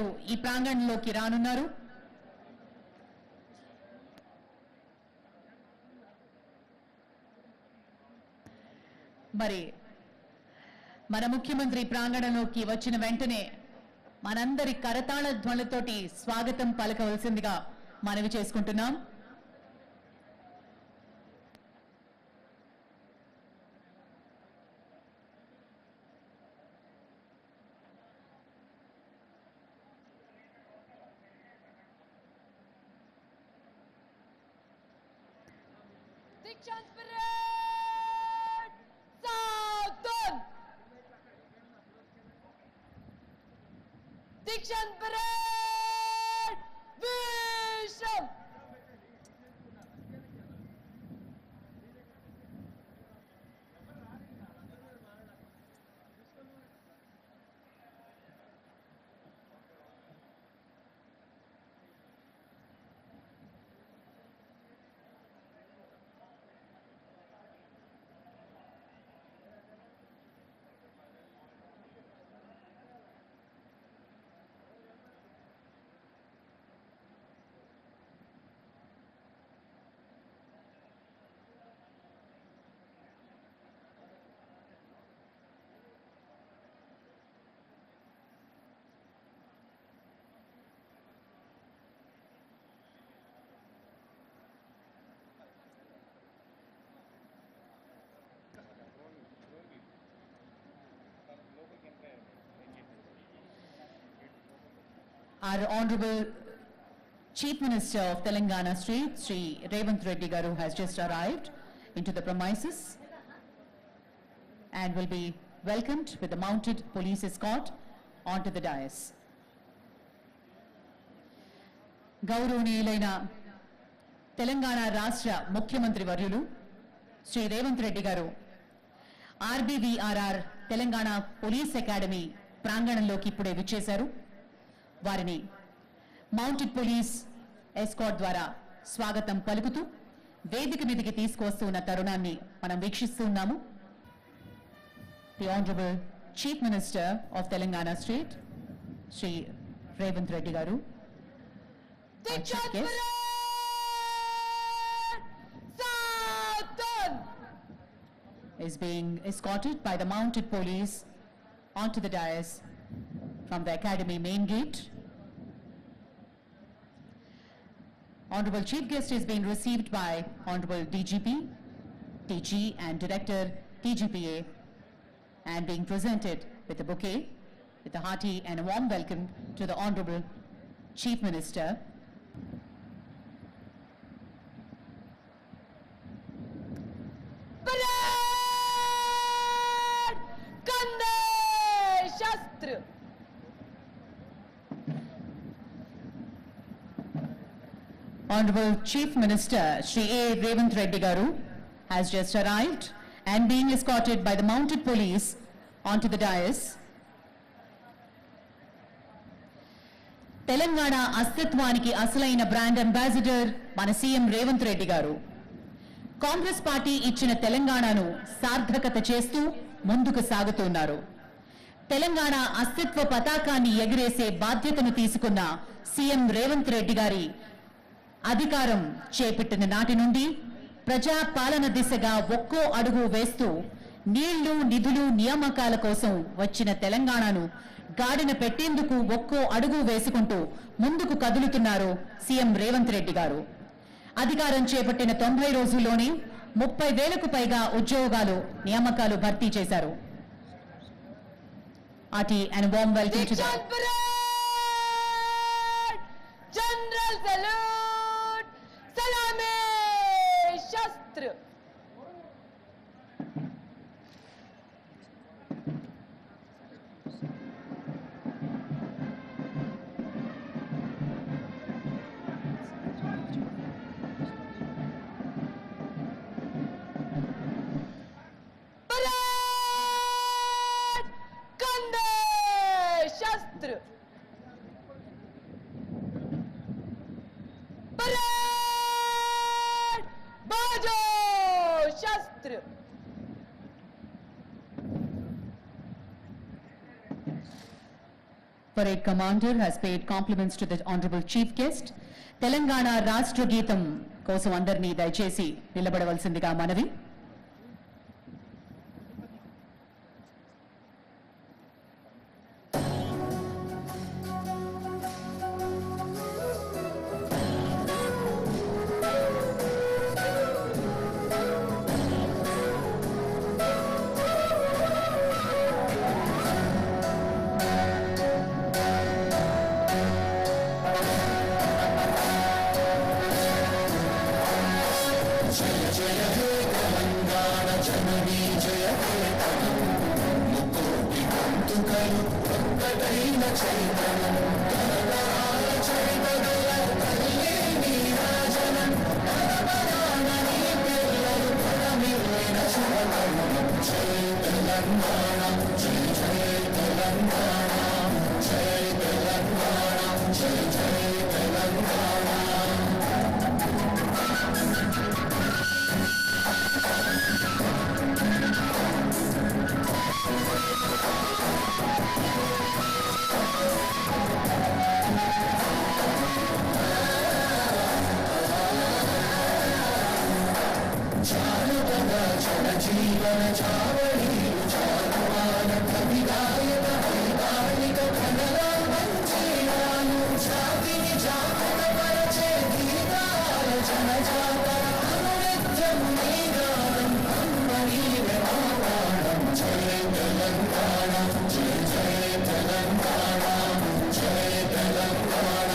గారు ఈ ప్రాంగణంలోకి రానున్నారు. మరి మన ముఖ్యమంత్రి ప్రాంగణంలోకి వచ్చిన వెంటనే మనందరి కరతాళ ధ్వనులతోటి స్వాగతం పలకవలసిందిగా మనవి చేసుకుంటున్నాం. Addiction break. Our Honorable Chief Minister of Telangana State, Sri Revant Reddy Garu has just arrived into the premises and will be welcomed with a mounted police escort onto the dais. గౌరవనీయులైన తెలంగాణ రాష్ట్ర ముఖ్యమంత్రి వర్యులు శ్రీ రేవంత్ రెడ్డి గారు RBVRR Telangana police academy ప్రాంగణంలోకి ఇప్పుడే విచ్చేశారు వారిని mounted police escort ద్వారా స్వాగతం పలుకుతూ వేదిక మీదకి తీసుకువస్తూ ఉన్న తరుణాన్ని మనం వీక్షిస్తూ ఉన్నాము. The honourable chief minister of Telangana state Shri Revanth Reddy garu. Is being escorted by the mounted police onto the dais. From the academy main gate. Honorable Chief Guest is being received by Honorable DGP, TG and Director TGPA and being presented with a bouquet with a hearty and a warm welcome to the Honorable Chief Minister. Honorable Chief Minister Shri A. Revant Reddy Garu has just arrived and being escorted by the mounted police onto the dais. Telangana అస్తిత్వానికి అసలైన brand ambassador మన CM Revanth Reddy గారు Congress party ఇచ్చిన తెలంగాణను సార్థకత చేస్తూ ముందుకు సాగుతున్నారు తెలంగాణ అస్తిత్వ పతాకాన్ని ఎగిరేసే బాధ్యతను తీసుకున్న సీఎం రేవంత్ రెడ్డి గారి అధికారం చేపట్టిన నాటి నుండి ప్రజా పాలన దిశగా ఒక్కో అడుగు వేస్తూ నీళ్ళు నిధులు నియామకాల కోసం వచ్చిన తెలంగాణను గాడిన పెట్టేందుకు ఒక్కో అడుగు వేసుకుంటూ ముందుకు కదులుతున్నారు సీఎం రేవంత్ రెడ్డి గారు. అధికారం చేపట్టిన తొంభై రోజుల్లోనే ముప్పై వేలకు పైగా ఉద్యోగాలు నియామకాలు భర్తీ చేశారు. అటి and welcome Parade commander has paid compliments to the honorable chief guest. Telangana రాష్ట్ర గీతం కోసం అందరినీ దయచేసి నిలబడవలసిందిగా మనవి Telangaram, Jai Telangaram, Jai Jai Telangana, Jai Telangana, Jai Telangana.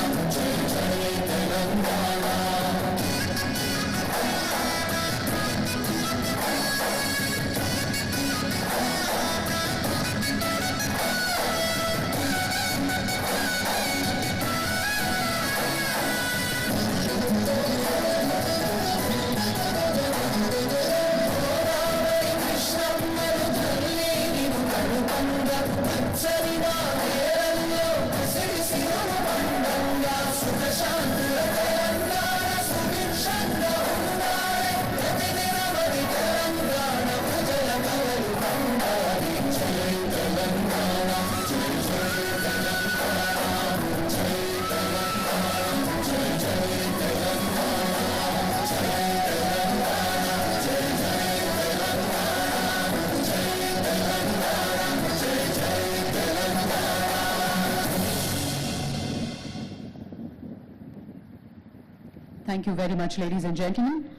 Thank you very much, ladies and gentlemen.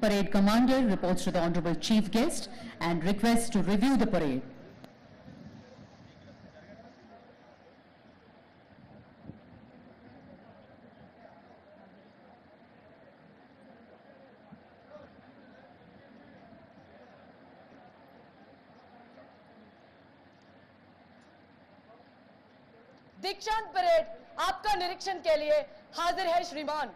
Parade commander reports to the honorable chief guest and requests to review the parade. दीक्षांत parade आपका निरीक्षण के लिए हाजिर है श्रीमान।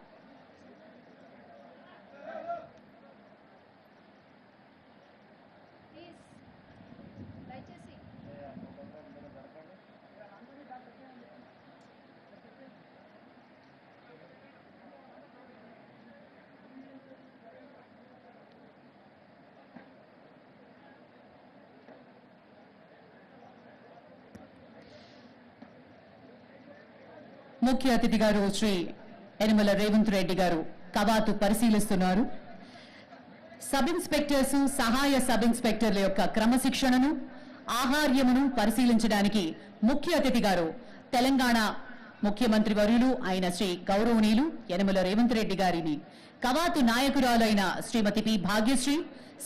ముఖ్య అతిథి గారు శ్రీ యనమల రేవంత్ రెడ్డి గారు కవాతు పరిశీలిస్తున్నారు. సబ్ ఇన్స్పెక్టర్స్ సహాయ సబ్ ఇన్స్పెక్టర్ల యొక్క క్రమశిక్షణను ఆహార్యమును పరిశీలించడానికి ముఖ్య అతిథి గారు తెలంగాణ ముఖ్యమంత్రి వర్యులు ఆయన శ్రీ గౌరవనీయులు యనమల రేవంత్ రెడ్డి గారిని కవాతు నాయకురాలైన Shrimati P Bhagyashree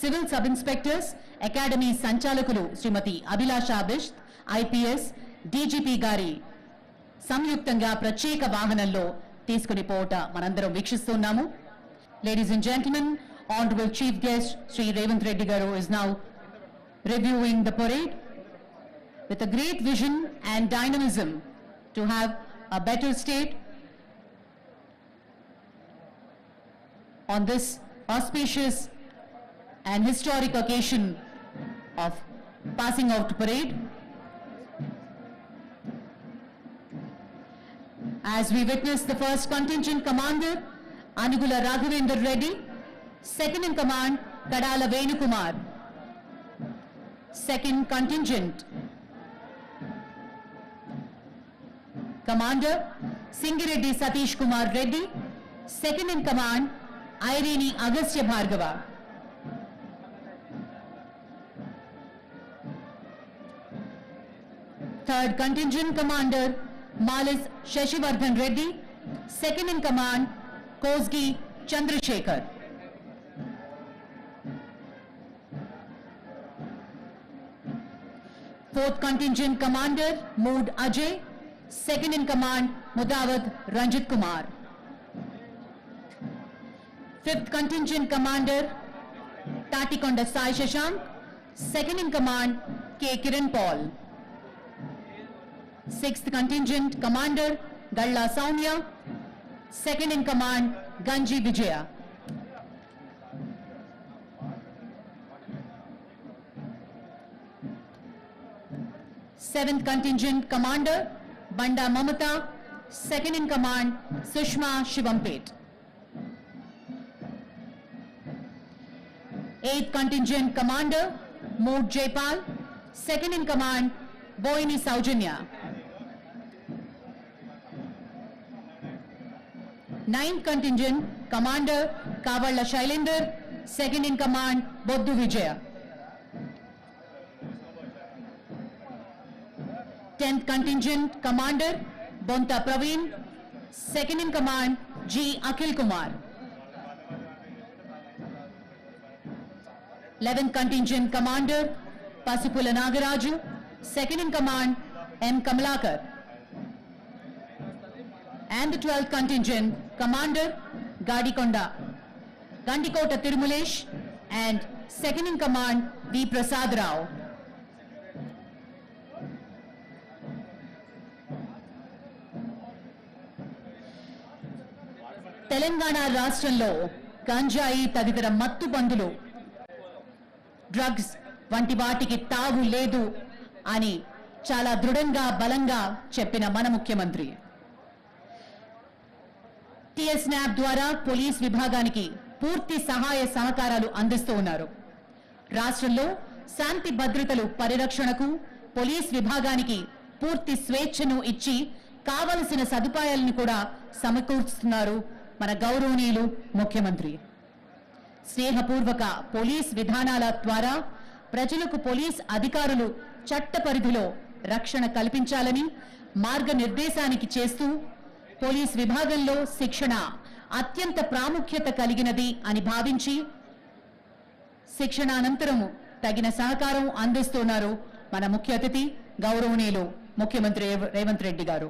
civil sub inspectors academy సంచాలకులు శ్రీమతి అభిలాష బిష్ ఐపీఎస్ డీజీపీ గారి సంయుక్తంగా ప్రత్యేక వాహనంలో తీసుకుని పోవట మనందరం వీక్షిస్తున్నాము ladies and gentlemen honourable chief guest Shri Revanth Reddy గారు is now reviewing the parade with a great vision and dynamism to have a better state on this auspicious and historic occasion of passing out parade. As we witness the first contingent commander, Anugula Raghavendra Reddy, second in command, Kadala Venukumar. Second contingent, Commander Singireddy Satish Kumar Reddy. Second in command, Irene Agastya Bhargava. Third contingent commander, मालिस Shashivardhan Reddy second in command Kojagi Chandrashekar fourth contingent commander Mood Ajay second in command Mudavath Ranjith Kumar fifth contingent commander Tatikonda Sai Shashank second in command K Kiran Paul Sixth contingent commander, Galla Soumya. Second in command, Ganji Vijaya. Seventh contingent commander, Banda Mamata. Second in command, Sushma Shivampet. Eighth contingent commander, Mood Jaipal. Second in command, Boini Saujanya. Ninth contingent, Commander Kavala Shailender. Second in command, Boddu Vijaya. Tenth contingent, Commander Bonta Praveen. Second in command, G. Akhil Kumar. 11th contingent commander Pasipula Nagaraju, second in command M Kamalakar. And the 12th contingent commander Gadikonda Gandikota Tirumulesh and second in command V Prasad Rao. Telangana రాష్ట్రంలో గంజాయి తదితర మత్తు మందులు drugs వంటి వాటికి తావు లేదు అని చాలా దృఢంగా బలంగా చెప్పిన మన ముఖ్యమంత్రి టిఎస్ న్యాప్ ద్వారా పోలీస్ విభాగానికి పూర్తి సహాయ సహకారాలు అందిస్తూ ఉన్నారు. రాష్ట్రంలో శాంతి భద్రతలు పరిరక్షణకు పోలీస్ విభాగానికి పూర్తి స్వేచ్ఛను ఇచ్చి కావలసిన సదుపాయాలను కూడా సమకూరుస్తున్నారు మన గౌరవనీయులు ముఖ్యమంత్రి. స్నేహపూర్వక పోలీస్ విధానాల ద్వారా ప్రజలకు పోలీస్ అధికారులు చట్ట పరిధిలో రక్షణ కల్పించాలని మార్గనిర్దేశానికి చేస్తూ పోలీస్ విభాగంలో శిక్షణ అత్యంత ప్రాముఖ్యత కలిగినది అని భావించి శిక్షణ అనంతరము తగిన సహకారం అందిస్తున్నారు మన ముఖ్య అతిథి గౌరవనీయులు ముఖ్యమంత్రి రేవంత్ రెడ్డి గారు.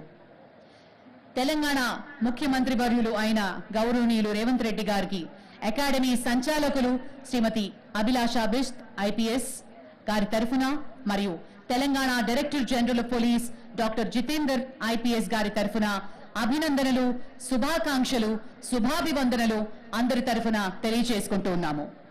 తెలంగాణ ముఖ్యమంత్రి వర్యులు అయిన గౌరవనీయులు రేవంత్ రెడ్డి గారికి అకాడమీ సంచాలకులు శ్రీమతి అభిలాష బిస్ట్ ఐపీఎస్ గారి తరఫున మరియు Telangana director general police doctor Jitender IPS గారి తరఫున అభినందనలు శుభాకాంక్షలు శుభాభివందనలు అందరి తరఫున తెలియజేసుకుంటూ ఉన్నాము.